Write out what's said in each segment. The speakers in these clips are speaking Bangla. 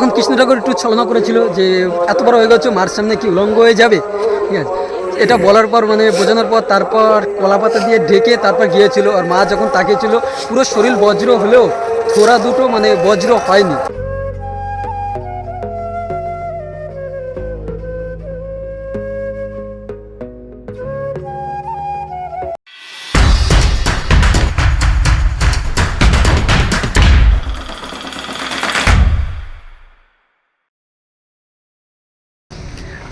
তখন কৃষ্ণ ঠাকুর একটু ছলনা করেছিল যে এত বড় হয়ে গেছে, মার সামনে কি উলঙ্গ হয়ে যাবে? ঠিক আছে। এটা বলার পর মানে বোঝানোর পর, তারপর কলাপাতা দিয়ে ঢেকে তারপর গিয়েছিল। আর মা যখন তাকিয়েছিল, পুরো শরীর বজ্র হলেও, থোড়া দুটো মানে বজ্র হয়নি।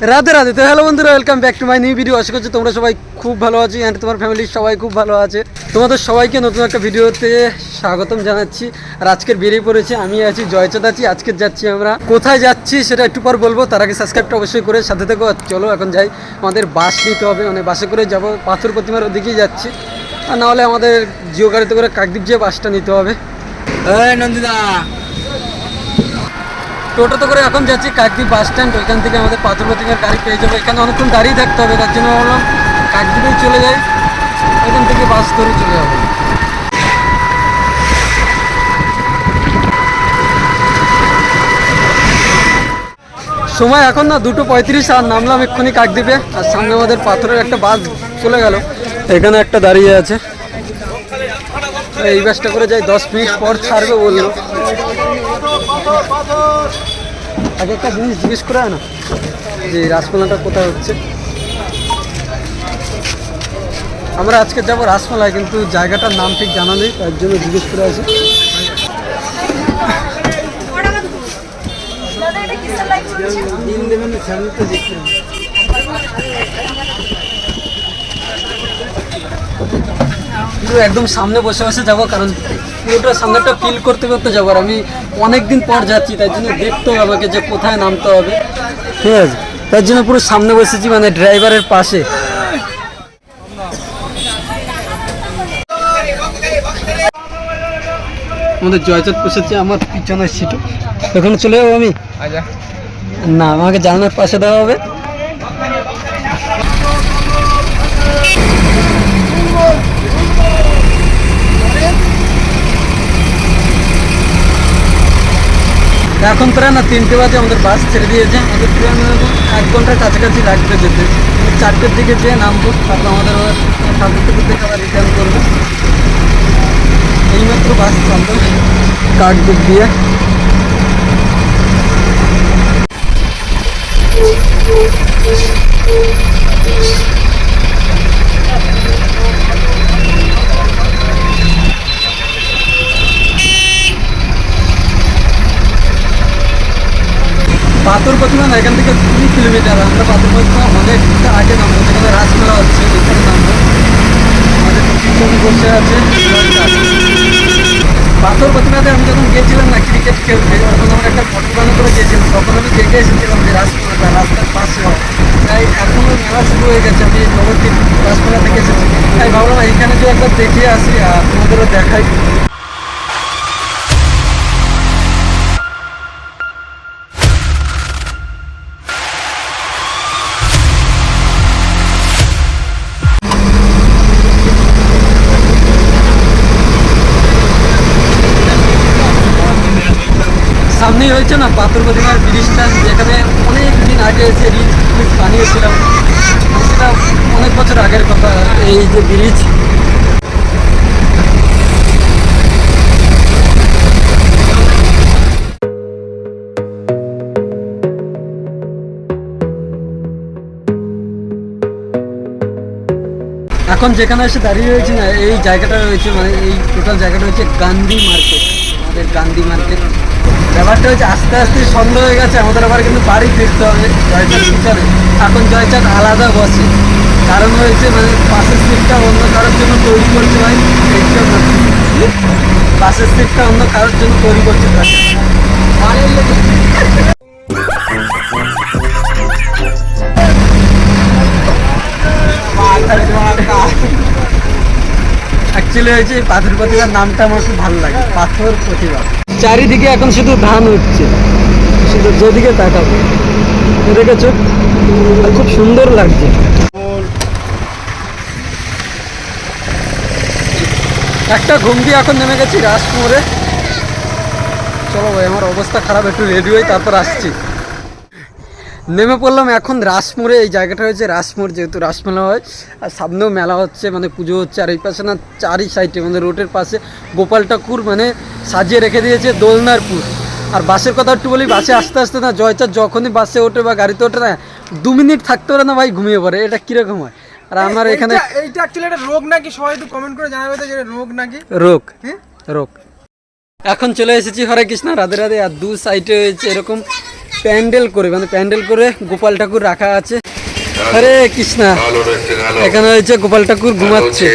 রাধে রাধে। তো হ্যালো বন্ধুরা welcome back to my new video আশা করছি তোমরা সবাই খুব ভালো আছো অ্যান্ড তোমার ফ্যামিলির সবাই খুব ভালো আছে। তোমাদের সবাইকে নতুন একটা ভিডিওতে স্বাগতম জানাচ্ছি। আর আজকের বেরিয়ে পড়েছে, আমি আছি, জয়চাঁদ আছি, আজকে যাচ্ছি আমরা। কোথায় যাচ্ছি সেটা একটু পর বলব, তার আগে সাবস্ক্রাইবটা অবশ্যই করে সাথে থেকো। চলো, এখন যাই। আমাদের বাস নিতে হবে মানে বাসে করে যাব, পাথর প্রতিমার ওদিকেই যাচ্ছি। আর নাহলে আমাদের জিও গাড়িতে করে কাকদ্বীপ যেয়ে বাসটা নিতে হবে। এই নন্দিতা টোটোতে করে এখন যাচ্ছি, কাকদ্বীপ বাস স্ট্যান্ড ওইখান থেকে আমাদের পাথর প্রতিমার গাড়ি পেয়ে যাব। এখানে অনেকক্ষণ দাঁড়িয়ে থাকতে হবে, তার জন্য ভাবলাম কাকদ্বীপেই চলে যাই। ওইখান থেকে বাস ধরে চলে যাব। সময় এখন না, দুটো পঁয়ত্রিশ, আর নামলাম এক্ষুনি কাকদ্বীপে। আর সামনে আমাদের পাথরের একটা বাস চলে গেল। এখানে একটা দাঁড়িয়ে আছে। এই বাসটা করে যাই, দশ মিনিট পর ছাড়বে বলল। আগে একটা জিনিস জিজ্ঞেস করে হয় না যে রাসমেলাটা কোথায় হচ্ছে। আমরা আজকে যাব রাসমেলায় কিন্তু জায়গাটার নাম ঠিক জানা নেই তার জন্য জিজ্ঞেস করে আছি পুরো একদম সামনে বসে বসে যাব কারণ পুরোটা সামনেটা ফিল করতে করতে যাব আর আমি অনেক দিন পর যাচ্ছি তাই জন্য দেখতে হবে আমাকে যে কোথায় নামতে হবে। ঠিক আছে? তার জন্য পুরো সামনে বসেছি মানে ড্রাইভারের পাশে। আমাদের জয়চাঁদ বসেছে আমার পিছনের সিটে এখন চলে যাব আমি? আচ্ছা। না আমাকে জানার পাশে দেওয়া হবে। এখন প্রায় না তিনটে বাজে, আমাদের বাস ছেড়ে দিয়েছে। আমাদের প্রায় এক ঘণ্টার কাছাকাছি লাগবে যেতে। চারটের দিকে যেয়ে নামবো, তারপর আমাদের আবার থেকে আবার রিটার্ন করব। এইমাত্র বাস চলবে কাঠদুপ দিয়ে। পাথর না, এখান থেকে কুড়ি কিলোমিটার, আমরা পাথর প্রতিমা অনেকটা আগে নামবো, যেখানে রাসমেলা হচ্ছে এখানে নামবো। আমাদের পিছনে বসে আছে, পাথর আমি যখন গিয়েছিলাম না ক্রিকেট খেলতে তখন আমরা একটা ফটো করে গিয়েছিলাম তখন আমি দেখে এসেছিলাম যে রাসমেলাটা রাস্তার পাশে তাই এখনও মেলা শুরু হয়ে গেছে, আমি নবদ্বীপ রাসমেলা থেকে এসেছি। তাই ভাবলাম এখানে যে একবার দেখে আসি, আর তোমাদেরও দেখাই। সামনেই হয়েছে না, পাথর প্রতিমার ব্রিজটা যেখানে অনেক দিন আগে এসে ফিল বানিয়েছিলাম, সেটা অনেক বছর আগের কথা, এই যে ব্রিজ। এখন যেখানে এসে দাঁড়িয়ে রয়েছে না, এই জায়গাটা রয়েছে মানে এই টোটাল জায়গাটা হচ্ছে গান্ধী মার্কেট আমাদের গান্ধী মার্কেট ব্যাপারটা হচ্ছে আস্তে আস্তে সন্দেহ হয়ে গেছে আমাদের আবার কিন্তু বাড়ি ফিরতে হবে জয়চাঁদ পিছনে এখন জয়চাঁদ আলাদা বসে কারণ হয়েছে মানে পাশের সিটটা অন্য কারোর জন্য তৈরি করছে ভাই এই জন্য পাশের সিটটা অন্য কারোর জন্য তৈরি করছে তাকে অ্যাকচুয়ালি হয়েছে পাথর প্রতিভার নামটা আমার খুব ভালো লাগে পাথর প্রতিভা চারিদিকে এখন শুধু ধান উঠছে। শুধু যেদিকে তাকাবো, দেখেছ? খুব সুন্দর লাগছে। একটা ঘুমটি এখন নেমে গেছি রাজকুমারে। চলো ভাই, আমার অবস্থা খারাপ, একটু রেডি হয়ে তারপর আসছি। নেমে পড়লাম এখন রাসমোড়ে এই জায়গাটা হয়েছে রাসমোড় যেহেতু রাসমেলা হয়। আর সামনেও মেলা হচ্ছে মানে পুজো হচ্ছে। আর এই পাশে না চারি সাইডে মানে রোডের পাশে গোপাল ঠাকুর মানে সাজিয়ে রেখে দিয়েছে দোলনারপুর আর বাসের কথা একটু বলি বাসে আস্তে আস্তে না জয়চার যখনই বাসে ওঠে বা গাড়িতে ওঠে না দু মিনিট থাকতে পারে না ভাই ঘুমিয়ে পড়ে এটা কীরকম হয়? আর আমার এখানে এইটা- এইটা অ্যাকচুয়ালি রোগ নাকি? সবাই একটু কমেন্ট করে জানাবে তো যে রোগ নাকি? রোগ। হ্যাঁ? রোগ। এখন চলে এসেছি হরে কৃষ্ণ রাধে রাধে। আর দু সাইডে হয়েছে এরকম প্যান্ডেল করে মানে প্যান্ডেল করে গোপাল ঠাকুর রাখা আছে। হরে কৃষ্ণা এখানে হয়েছে গোপাল ঠাকুর ঘুমাচ্ছে।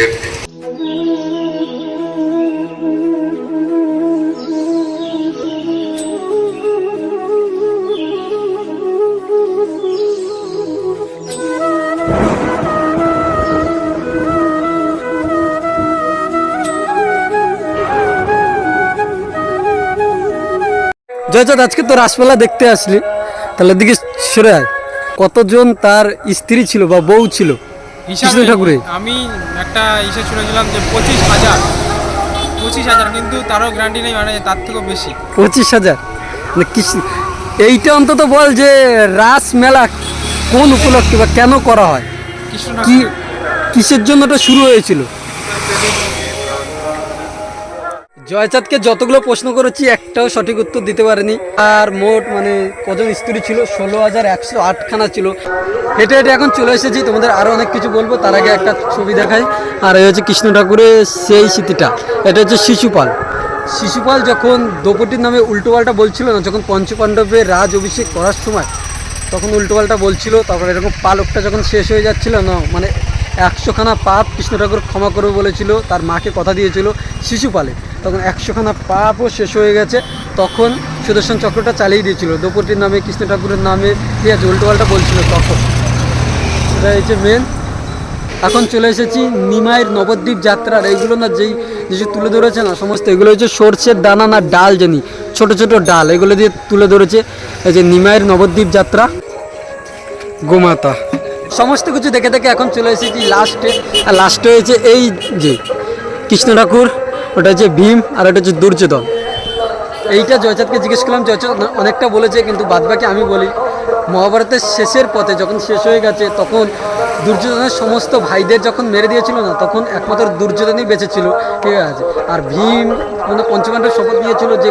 জয়চাঁদ আজকে তো রাসমেলা দেখতে আসলি। তাহলে দিকে সরে আয়। কতজন তার স্ত্রী ছিল বা বউ ছিল? কৃষ্ণ ঠাকুরের। আমি একটা ইসে শুনেছিলাম যে পঁচিশ হাজার। পঁচিশ হাজার কিন্তু তারও গ্যারান্টি নেই মানে তার থেকেও বেশি। পঁচিশ হাজার? মানে এইটা অন্তত বল যে রাস মেলা কোন উপলক্ষে বা কেন করা হয়? কি কিসের জন্য এটা শুরু হয়েছিল? জয়চাঁদকে যতগুলো প্রশ্ন করেছি, একটাও সঠিক উত্তর দিতে পারেনি। আর মোট মানে কজন স্ত্রী ছিল? ষোলো হাজার একশো আটখানা ছিল। হেঁটে হেঁটে এখন চলে এসেছি। তোমাদের আরও অনেক কিছু বলব। তার আগে একটা ছবি দেখাই। আর এই হচ্ছে কৃষ্ণ ঠাকুরের সেই স্মৃতিটা। এটা হচ্ছে শিশুপাল। শিশুপাল যখন দ্রৌপদীর নামে উল্টোপাল্টা বলছিল না, যখন পঞ্চপাণ্ডবের রাজ অভিষেক করার সময় তখন উল্টোপাল্টা বলছিল, তারপর এরকম পালকটা যখন শেষ হয়ে যাচ্ছিল না মানে একশোখানা পাপ কৃষ্ণ ঠাকুর ক্ষমা করবে বলেছিল, তার মাকে কথা দিয়েছিল শিশুপালে। তখন একশোখানা পাপও শেষ হয়ে গেছে। তখন সুদর্শন চক্রটা চালিয়ে দিয়েছিল। দ্রৌপদীর নামে, কৃষ্ণ ঠাকুরের নামে, ঠিক আছে উল্টোপাল্টা বলছিল তখন। সেটা হচ্ছে মেন এখন চলে এসেছি নিমাইয়ের নবদ্বীপ যাত্রার। এইগুলো না যেই যে তুলে ধরেছে না, সমস্ত এগুলো হচ্ছে সর্ষের দানা না ডাল জানি। ছোট ছোট ডাল, এগুলো দিয়ে তুলে ধরেছে এই যে নিমাইয়ের নবদ্বীপ যাত্রা। গোমাতা। সমস্ত কিছু দেখে দেখে এখন চলে এসেছি লাস্টে। আর লাস্টে হয়েছে এই যে কৃষ্ণ ঠাকুর। ওটা হচ্ছে ভীম আর ওটা হচ্ছে দুর্যোধন। এইটা জয়চাঁদকে জিজ্ঞেস করলাম, জয়চাঁদ অনেকটা বলেছে, কিন্তু বাদবাকি আমি বলি, মহাভারতের শেষের পথে যখন শেষ হয়ে গেছে, তখন দুর্যোধনের সমস্ত ভাইদের যখন মেরে দিয়েছিল না, তখন একমাত্র দুর্যোধনই বেঁচে ছিল, ঠিক আছে? আর ভীম মানে পঞ্চপাণ্ডব শপথ নিয়েছিল যে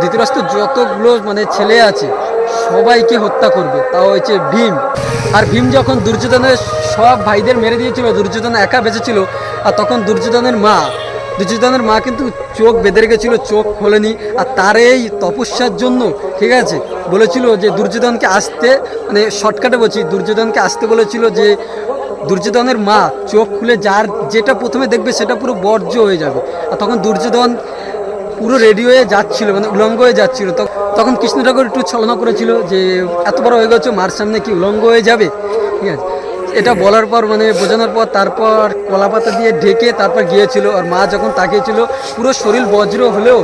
ধৃতরাষ্ট্র যতগুলো মানে ছেলে আছে, সবাইকে হত্যা করবে তাও হচ্ছে ভীম। আর ভীম যখন দুর্যোধনের সব ভাইদের মেরে দিয়েছিল, দুর্যোধন একা বেঁচেছিল আর তখন দুর্যোধনের মা দুর্যোধনের মা কিন্তু চোখ বেঁধে রেখেছিল, চোখ খোলেনি। আর তার এই তপস্যার জন্য, ঠিক আছে, বলেছিল যে দুর্যোধনকে আসতে মানে শর্টকাটে বলছি, দুর্যোধনকে আসতে বলেছিল যে দুর্যোধনের মা চোখ খুলে যার যেটা প্রথমে দেখবে সেটা পুরো বর্জ্য হয়ে যাবে। আর তখন দুর্যোধন পুরো রেডি হয়ে যাচ্ছিল মানে উলঙ্গ হয়ে যাচ্ছিল। তখন কৃষ্ণ ঠাকুর একটু ছলনা করেছিল যে, এত বড় হয়ে গেছে, মার সামনে কি উলঙ্গ হয়ে যাবে? ঠিক আছে। এটা বলার পর মানে বোঝানোর পর তারপর কলা পাতা দিয়ে ঢেকে তারপর গিয়েছিল আর মা যখন তাকিয়েছিল, পুরো শরীর বজ্র হলেও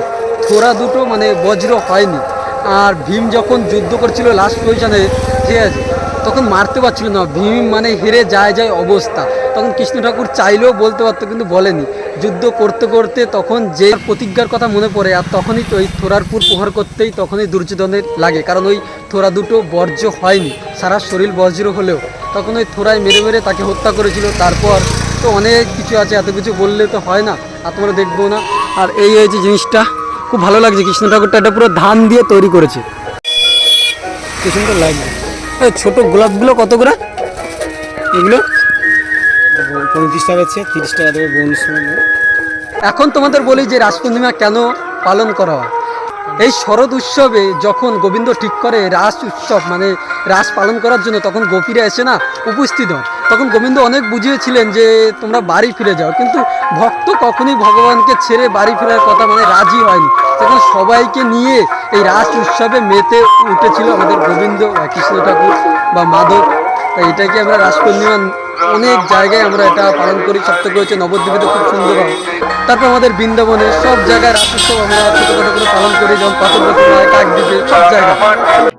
থোড়া দুটো মানে বজ্র হয়নি। আর ভীম যখন যুদ্ধ করছিল লাস্ট পজিশনে ঠিক আছে তখন মারতে পারছিল না। ভীম মানে হেরে যায় যায় অবস্থা। তখন কৃষ্ণ ঠাকুর চাইলেও বলতে পারতো, কিন্তু বলেনি। যুদ্ধ করতে করতে তখন যে প্রতিজ্ঞার কথা মনে পড়ে, আর তখনই ওই থোরারপুর প্রহার করতেই তখনই দুর্যোধনের লাগে। কারণ ওই থোরা দুটো বর্জ্য হয়নি, সারা শরীর বজ্র হলেও। তখন ওই থোরায় মেরে মেরে তাকে হত্যা করেছিল। তারপর তো অনেক কিছু আছে, এত কিছু বললে তো হয় না, আর তোমরা দেখব না। আর এই হয়েছে জিনিসটা, খুব ভালো লাগছে। কৃষ্ণ ঠাকুরটা এটা পুরো ধান দিয়ে তৈরি করেছে। কি সুন্দর লাগছে এই ছোট গোলাপগুলো কত করে? এগুলো? পঁয়ত্রিশ টাকা হচ্ছে তিরিশ টাকা দেবে বোনাস এখন তোমাদের বলি যে রাস পূর্ণিমা কেন পালন করা হয়? এই শরৎ উৎসবে যখন গোবিন্দ ঠিক করে রাস উৎসব মানে রাস পালন করার জন্য তখন গোপীরা এসে না উপস্থিত হন তখন গোবিন্দ অনেক বুঝিয়েছিলেন যে তোমরা বাড়ি ফিরে যাও কিন্তু ভক্ত কখনই ভগবানকে ছেড়ে বাড়ি ফেরার কথা মানে রাজি হয়নি। তখন সবাইকে নিয়ে এই রাস উৎসবে মেতে উঠেছিল আমাদের গোবিন্দ, কৃষ্ণ ঠাকুর বা মাধব। তাই এটাকে আমরা রাস পূর্ণিমা অনেক জায়গায় আমরা এটা পালন করি। সপ্তাহে হচ্ছে নবদ্বীপে খুব সুন্দর হয়। তারপর আমাদের বৃন্দাবনে সব জায়গায় রাস উৎসব আমরা ছোটোখাটো করে পালন করি, যেমন পাথর, কাকদ্বীপে সব জায়গায়।